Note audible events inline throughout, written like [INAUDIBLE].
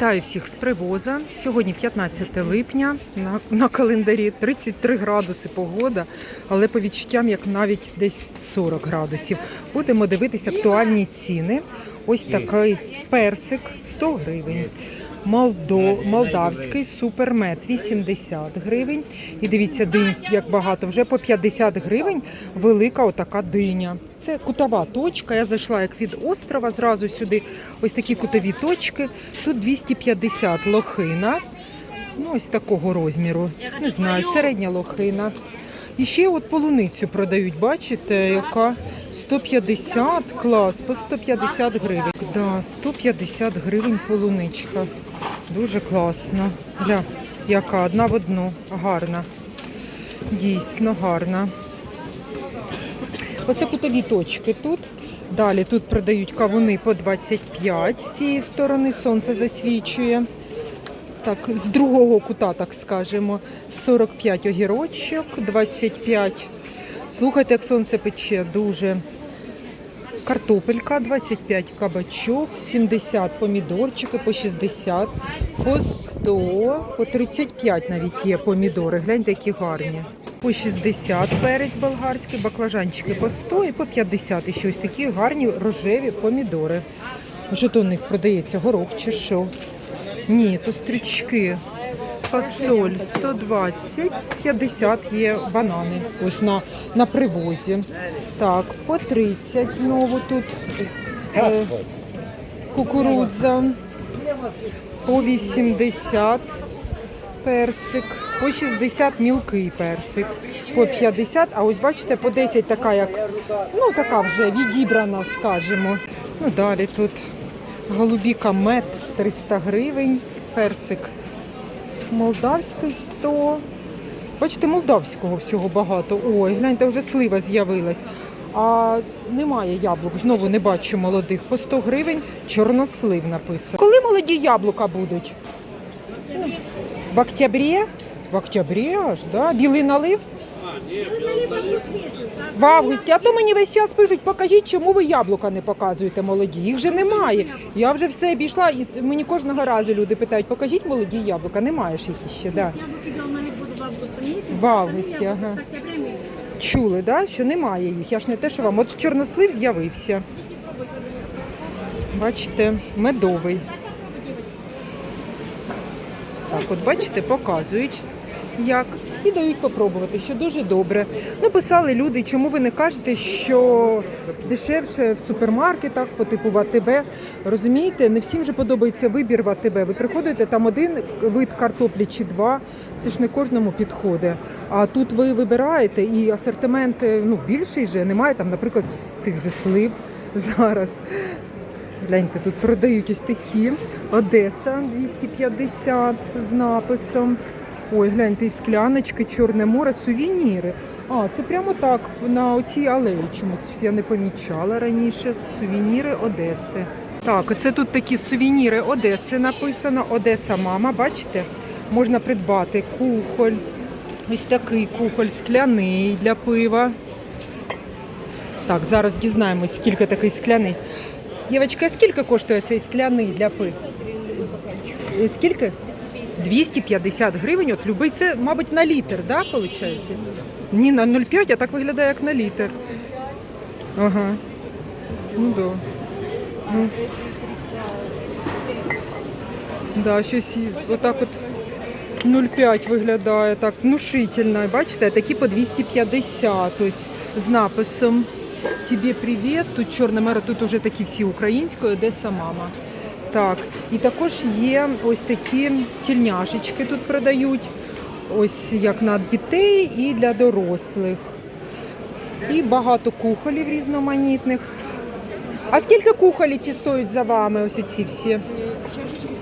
Вітаю всіх з привоза. Сьогодні 15 липня, на, на календарі 33 градуси погода, але по відчуттям як навіть десь 40 градусів. Будемо дивитися актуальні ціни. Ось такий персик 100 гривень. Молдо, молдавський супермет 80 гривень. І дивіться, динь, як багато, вже по 50 гривень велика отака диня. Це кутова точка. Я зайшла як від острова зразу сюди. Ось такі кутові точки. Тут 250 лохина. Ну, ось такого розміру. Не знаю, середня лохина. І ще от полуницю продають, бачите, яка 150 клас, по 150 гривень. Да, 150 гривень полуничка. Дуже класно. Гля, яка одна в одну. Гарна. Дійсно гарна. Оце кутові точки тут. Далі тут продають кавуни по 25 з цієї сторони. Сонце засвічує. Так, з другого кута, так скажемо, 45 огірочок, 25. Слухайте, як сонце пече, дуже. Картопелька 25 кабачок, 70 помідорчики по 60, по 100, по 35 навіть є помідори. Гляньте, які гарні. По 60 перець болгарський, баклажанчики по 100 і по 50. І ще ось такі гарні рожеві помідори. Що то у них продається горох чи що? Ні, то стрічки. Фасоль 120, 50 є банани. Ось на, на привозі. Так, по 30 знову тут е, кукурудза. По 80 персик, по 60 мілкий персик, по 50, а ось бачите, по 10 така як, ну така вже відібрана, скажімо. Ну далі тут голубіка мед 300 гривень, персик молдавський 100. Бачите, молдавського всього багато. Ой, гляньте, вже слива з'явилась. А немає яблук. Знову не бачу молодих. По 100 гривень чорнослив написано. Коли молоді яблука будуть? В октябрі? В октябрі аж, да? Білий налив? В августі. А то мені весь час пишуть, покажіть, чому ви яблука не показуєте молоді. Їх же немає. Я вже все обійшла, і мені кожного разу люди питають, покажіть молоді яблука. Немає ж їх іще, да. Яблуки будуть в августі ага. Чули, да? що немає їх. Я ж не те, що вам. От чорнослив з'явився. Бачите, медовий. Так, от бачите, показують, як. І дають попробувати, що дуже добре. Написали люди, чому ви не кажете, що дешевше в супермаркетах по типу в АТБ. Розумієте, не всім же подобається вибір в АТБ. Ви приходите там один вид картоплі чи два. Це ж не кожному підходить. А тут ви вибираєте і асортимент е, ну, більший же. Немає там, наприклад, цих же слив зараз. Гляньте, тут продають ось такі. Одеса 250 з написом. Ой, гляньте, і скляночки, Чорне море, сувеніри. А, це прямо так, на оцій алеї чомусь я не помічала раніше. Сувеніри Одеси. Так, оце тут такі сувеніри Одеси написано. Одеса мама, бачите? Можна придбати кухоль. Ось такий кухоль скляний для пива. Так, зараз дізнаємось, скільки такий скляний. Дівчатка, скільки коштує цей скляний для? Е, Скільки? 250 гривень. От любий. Це, мабуть, на літр, да, виходить? Ні, на 0,5, а так виглядає як на літр. Ага. Ну да. Ну. Да, щось отак от 0,5 виглядає так внушительно. Бачите, такі по 250 ось з написом Тебе привіт. Тут чорна мера, тут уже такі всі українською, Одеса мама. Так, і також є ось такі тільняшечки тут продають. Ось як на дітей і для дорослих. І багато кухолів різноманітних. А скільки кухолі ці стоять за вами? Ось ці всі? Чашечки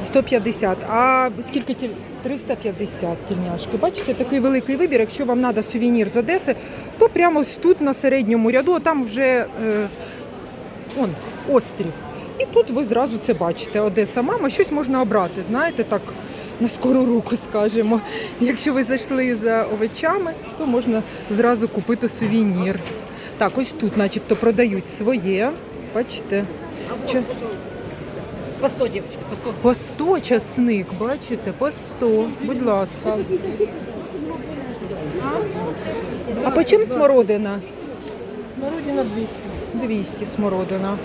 150 150. А скільки тіль? 350 тільняшки. Бачите, такий великий вибір. Якщо вам треба сувенір з Одеси, то прямо ось тут на середньому ряду, а там вже е, он, острів. І тут ви зразу це бачите. Одеса, мама, щось можна обрати, знаєте, так на скору руку скажемо. Якщо ви зайшли за овочами, то можна зразу купити сувенір. Так, ось тут, начебто, продають своє. Бачите? Чи- По 100, девочки, по 100. По 100 часник, бачите, по 100. Будь ласка. А по чим смородина? Смородина 200. 200 смородина.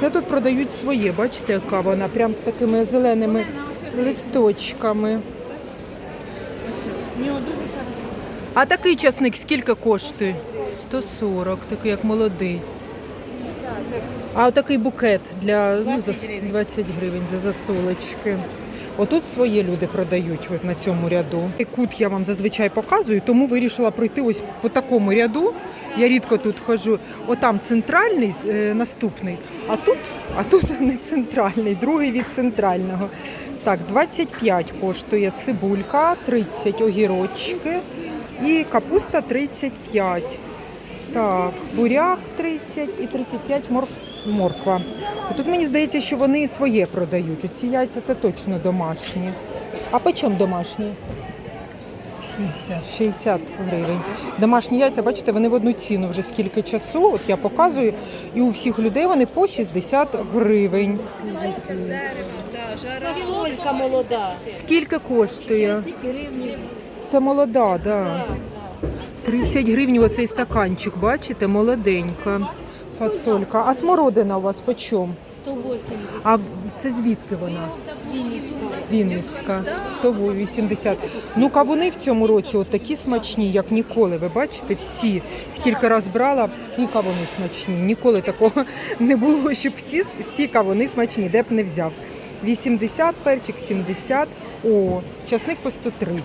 Це тут продають своє, бачите, яка вона, прям з такими зеленими листочками. А такий часник скільки коштує? 140, такий як молодий. А отакий букет для ну, за 20 гривень за засолочки. Отут свої люди продають от на цьому ряду. І Кут я вам зазвичай показую, тому вирішила пройти ось по такому ряду. Я рідко тут ходжу. Отам центральний е, наступний, а тут, а тут [LAUGHS] не центральний, другий від центрального. Так, 25 коштує цибулька, 30 огірочки і капуста 35. Так, буряк 30 і 35 мор... морква. Тут мені здається, що вони своє продають. Оці яйця це точно домашні. А по чому домашні? 60. 60 гривень. Домашні яйця, бачите, вони в одну ціну вже скільки часу. От я показую, і у всіх людей вони по 60 гривень. Фасолька молода. Скільки коштує? Це молода, да. 30 гривень оцей стаканчик, бачите, молоденька фасолька. А смородина у вас по чому? 180. А це звідки вона? Вінницька, 180. Ну, кавуни в цьому році от такі смачні, як ніколи. Ви бачите, всі. Скільки раз брала, всі кавуни смачні. Ніколи такого не було, щоб всі, всі кавуни смачні, де б не взяв. 80 перчик, 70. О, часник по 130.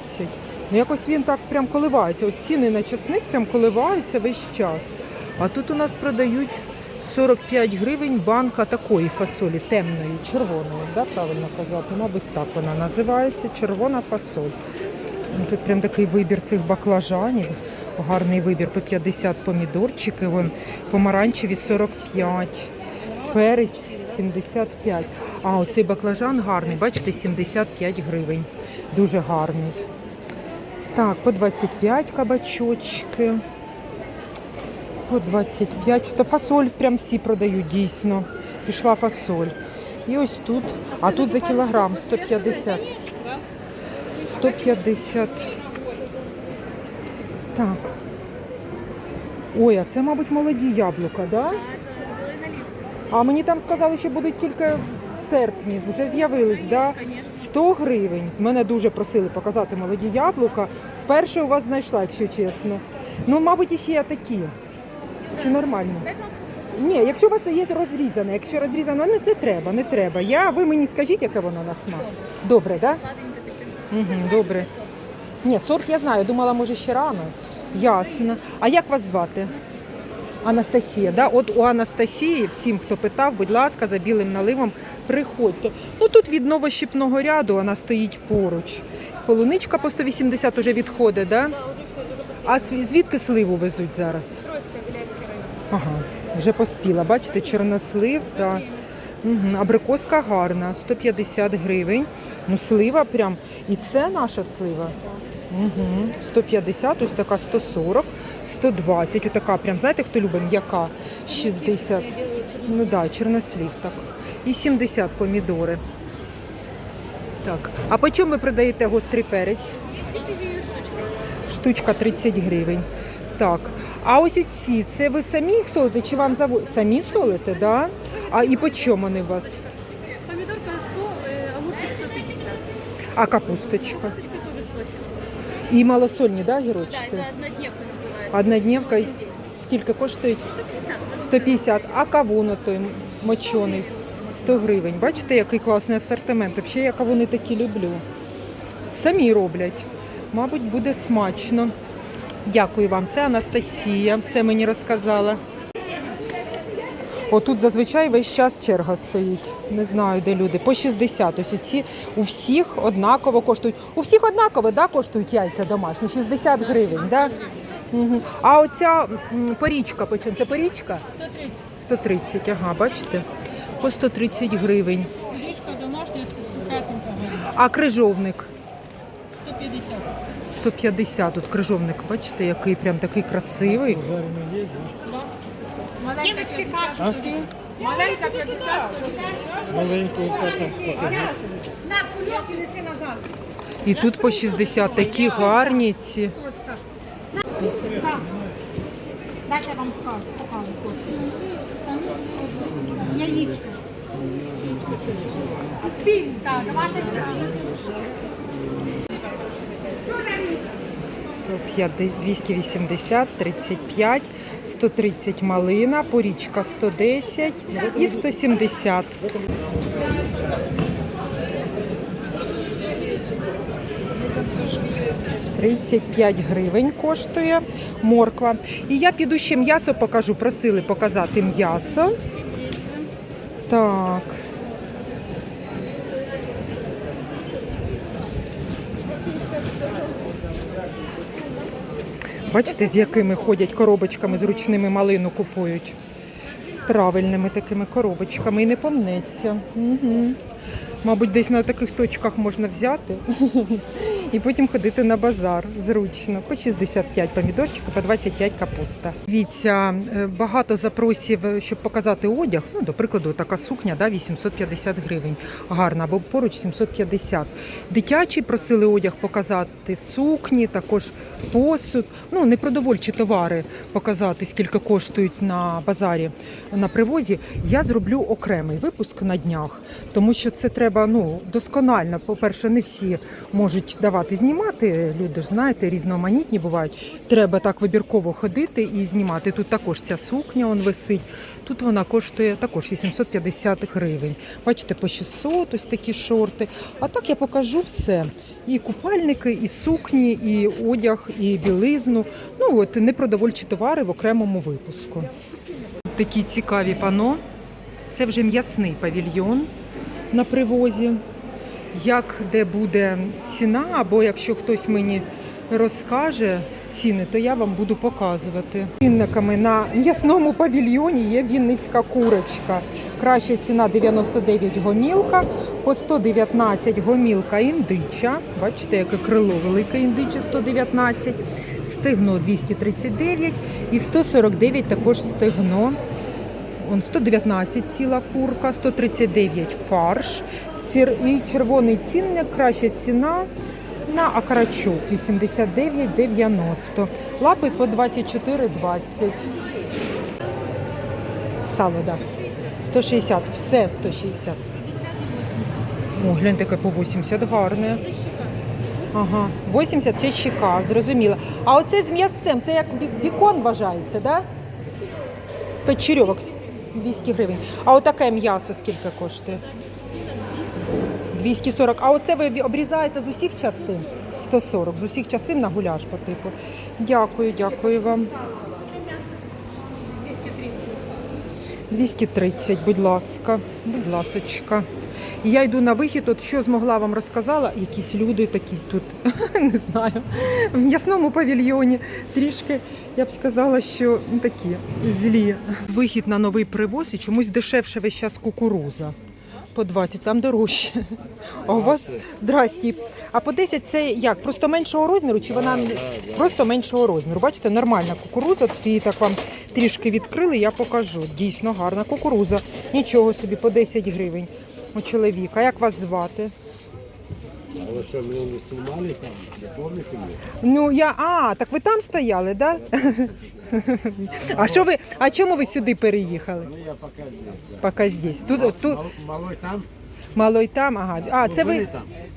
Ну, якось він так прям коливається. От ціни на часник прям коливаються весь час. А тут у нас продають 45 гривень банка такої фасолі, темної, червоної, да, правильно казати? Мабуть, так вона називається червона фасоль. Ну, Тут прям такий вибір цих баклажанів. Гарний вибір по 50 помідорчики, вон помаранчеві 45, перець 75. А оцей баклажан гарний, бачите, 75 гривень. Дуже гарний. Так, по 25 кабачочки. По 25. То фасоль прям всі продають дійсно. Пішла фасоль. І ось тут. А тут за кілограм 150. 150. Так. Ой, а це, мабуть, молоді яблука, да? А мені там сказали, що будуть тільки в серпні. Вже з'явились, да? 100 гривень. Мене дуже просили показати молоді яблука. Вперше у вас знайшла, якщо чесно. Ну, мабуть, іще є такі. Чи нормально? Ні, якщо у вас є розрізане, якщо розрізано, не, не треба, не треба. Я, ви мені скажіть, яке воно на смак. Добре, так? Да? Угу, добре. Ні, сорт я знаю, думала, може ще рано. Ясно. А як вас звати? Анастасія, да? От у Анастасії, всім, хто питав, будь ласка, за білим наливом приходьте. Ну тут від новощипного ряду вона стоїть поруч. Полуничка по 180 уже відходить, да? А звідки сливу везуть зараз? Ага, вже поспіла. Бачите, чорнослив, да. Угу. Абрикоска гарна, 150 гривень. Ну, слива прям. І це наша слива. Угу. 150, ось така 140, 120. Отака прям, знаєте, хто любить м'яка? 60. Ну да, чорнослив так. І 70 помідори. Так. А по чому ви продаєте гострий перець? Штучка 30 гривень. Так. А ось ці, це ви самі їх солите чи вам завод? Самі солите, да? А і по чому вони у вас? Помидорка 100, э, огурчик 150. А капусточка? Косточка тоже 100 сейчас. І малосольні, да, Да, гірочки? это однодневка называется. Однодневка скільки? 150. 150. А кавун той мочений? 100 гривень. Бачите, який класний асортимент. Взагалі я кавуни такі люблю. Самі роблять. Мабуть, буде смачно. Дякую вам. Це Анастасія. Все мені розказала. Отут зазвичай весь час черга стоїть. Не знаю, де люди. По 60. Ось ці у всіх однаково коштують. У всіх однаково да, коштують яйця домашні. 60 гривень. Да? Угу. А оця м, порічка, по чому? Це порічка? 130. 130, ага, бачите? По 130 гривень. Речка домашняя, сухасенька А крижовник 150. 150. Тут крижовник, бачите, який прям такий красивий. 50. Маленька 50, Маленьку покажи. На, кульок і неси назад. І тут по 60 такі гарні ці. Так. Дайте я вам скажу, покажу. кошик. Яєчко. Пів, так, давайте сесію. Що беріть? 150, 280, 35, 130 малина, порічка 110 і 170. «35 гривень коштує морква. І я піду ще м'ясо покажу. Просили показати м'ясо. Так. Бачите, з якими ходять коробочками з ручними малину купують. З правильними такими коробочками і не помнеться. Угу. Мабуть, десь на таких точках можна взяти [LAUGHS] і потім ходити на базар зручно. По 65 помідорчики, по 25 капуста. Дивіться, е, багато запросів, е, щоб показати одяг. Ну, до прикладу, така сукня, да, 850 гривень. Гарна, або поруч 750. Дитячі просили одяг показати сукні, також посуд. Ну, непродовольчі товари показати, скільки коштують на базарі на привозі. Я зроблю окремий випуск на днях, тому що це треба ну, досконально. По-перше, не всі можуть давати знімати. Люди ж знаєте, різноманітні бувають. Треба так вибірково ходити і знімати. Тут також ця сукня он висить. Тут вона коштує також 850 гривень. Бачите, по 600 ось такі шорти. А так я покажу все. І купальники, і сукні, і одяг, і білизну. Ну от непродовольчі товари в окремому випуску. Такі цікаві пано. Це вже м'ясний павільйон на привозі. Як де буде ціна, або якщо хтось мені розкаже ціни, то я вам буду показувати. Цінниками на м'ясному павільйоні є Вінницька курочка. Краща ціна 99 гомілка, по 119 гомілка індича. Бачите, яке крило велике індиче 119, стегно 239 і 149 також стегно. Он 119 ціла курка, 139 фарш. І червоний цінник, краща ціна на акарачок 89,90. Лапи по 24,20. Сало, да. 160, все 160. О, гляньте, яке по 80 гарне. Ага, 80 це щека, зрозуміло. А оце з м'ясцем, це як бі- бікон вважається, да? Печерьовок 200 гривень. А отаке м'ясо скільки коштує? 240. А оце ви обрізаєте з усіх частин? 140. З усіх частин на гуляш по типу. Дякую, дякую вам. 230, будь ласка, будь ласочка. Я йду на вихід, от що змогла вам розказала, якісь люди такі тут, [LAUGHS] не знаю, в м'ясному павільйоні. Трішки, я б сказала, що такі злі. Вихід на новий привоз і чомусь дешевше весь час кукуруза. По 20, там дорожче. А у вас здрасті. А по 10 це як? Просто меншого розміру, чи вона просто меншого розміру? Бачите, нормальна кукуруза. Ті так вам трішки відкрили, я покажу. Дійсно гарна кукуруза. Нічого собі, по 10 гривень у чоловіка. Як вас звати? А вы что, не снимали там? Не? Ну я. А, так ви там стояли, так? Да? А що ви? А чому ви сюди переїхали? Ну, я пока здесь, да. Поки здесь. Тут, тут Мал- Малой там? малой там, ага. А, це ви.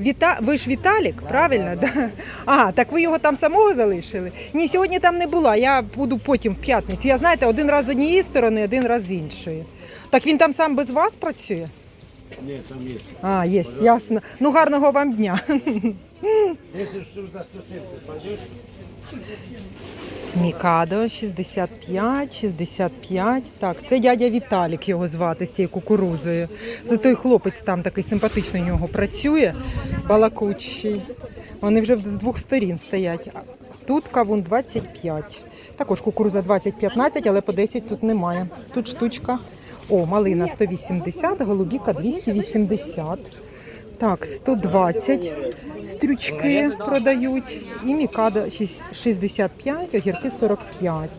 Віта... Ви ж Віталік, правильно? Да. А, так ви його там самого залишили? Ні, сьогодні там не була. Я буду потім в п'ятницю. Я знаєте, один раз з однієї сторони, один раз з іншої. Так він там сам без вас працює? Нет, там есть. А, є, ясно. Ну гарного вам дня. [LAUGHS] Если что за 170 пойдешь, Мікадо 65, 65. Так, це дядя Віталік його звати з цією кукурузою. Це той хлопець там такий симпатичний у нього працює, балакучий. Вони вже з двох сторін стоять. Тут кавун 25. Також кукуруза 20-15, але по 10 тут немає. Тут штучка. О, малина 180, голубіка 280. Так, 120 стрючки продають. І мікада 65, огірки 45.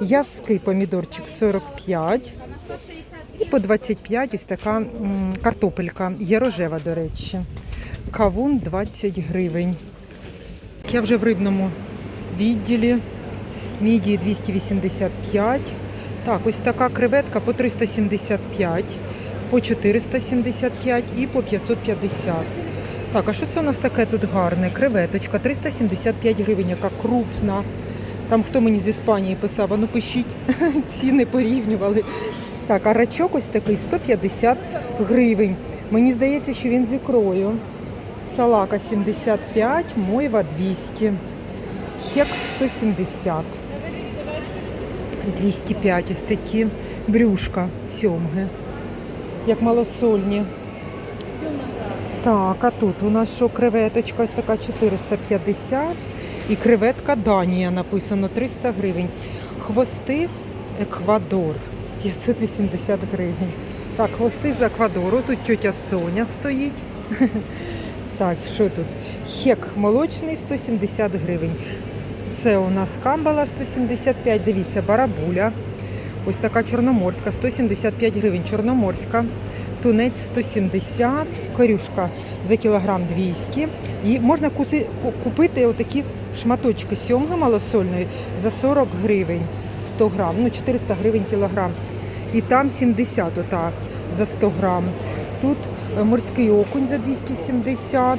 Язки помідорчик 45. І по 25 ось така картопелька. Є рожева, до речі. Кавун 20 гривень. Я вже в рибному відділі. Мідії 285. Так, ось така креветка по 375, по 475 і по 550. Так, а що це у нас таке тут гарне? Креветочка 375 гривень, яка крупна. Там хто мені з Іспанії писав, а ну пишіть, [LAUGHS] ціни порівнювали. Так, а рачок ось такий 150 гривень. Мені здається, що він з ікрою. Салака 75, мойва 200. Хек 170. 205 ось такі брюшка сьомги. Як малосольні. Так, а тут у нас що креветочка ось така 450 і креветка Данія написано 300 гривень. Хвости Еквадор 580 гривень. Так, хвости з Еквадору. Тут тьотя Соня стоїть. [LAUGHS] Так, що тут? Хек молочний 170 гривень. Це у нас камбала 175, дивіться, барабуля. Ось така чорноморська, 175 гривень. Чорноморська, тунець 170, корюшка за кілограм 200. І можна куси, купити отакі шматочки сьомги малосольної за 40 гривень 100 грам, ну 400 гривень кілограм. І там 70 отак за 100 грам. Тут е, морський окунь за 270.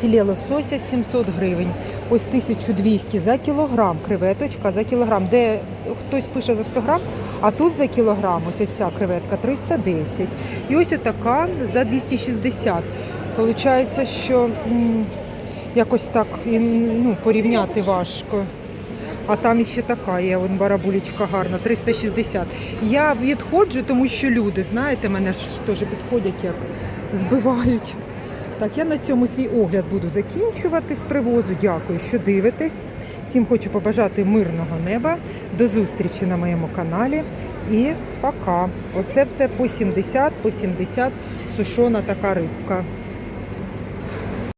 Філе лосося 700 гривень. Ось 1200 за кілограм. Креветочка за кілограм. Де хтось пише за 100 грам, а тут за кілограм ось ця креветка 310. І ось така за 260. Получається, що м, якось так ну, порівняти важко. А там іще така є, вон барабулечка гарна, 360. Я відходжу, тому що люди, знаєте, мене ж теж підходять, як збивають. Так, я на цьому свій огляд буду закінчувати з привозу. Дякую, що дивитесь. Всім хочу побажати мирного неба. До зустрічі на моєму каналі. І пока. Оце все по 70, по 70 сушона така рибка.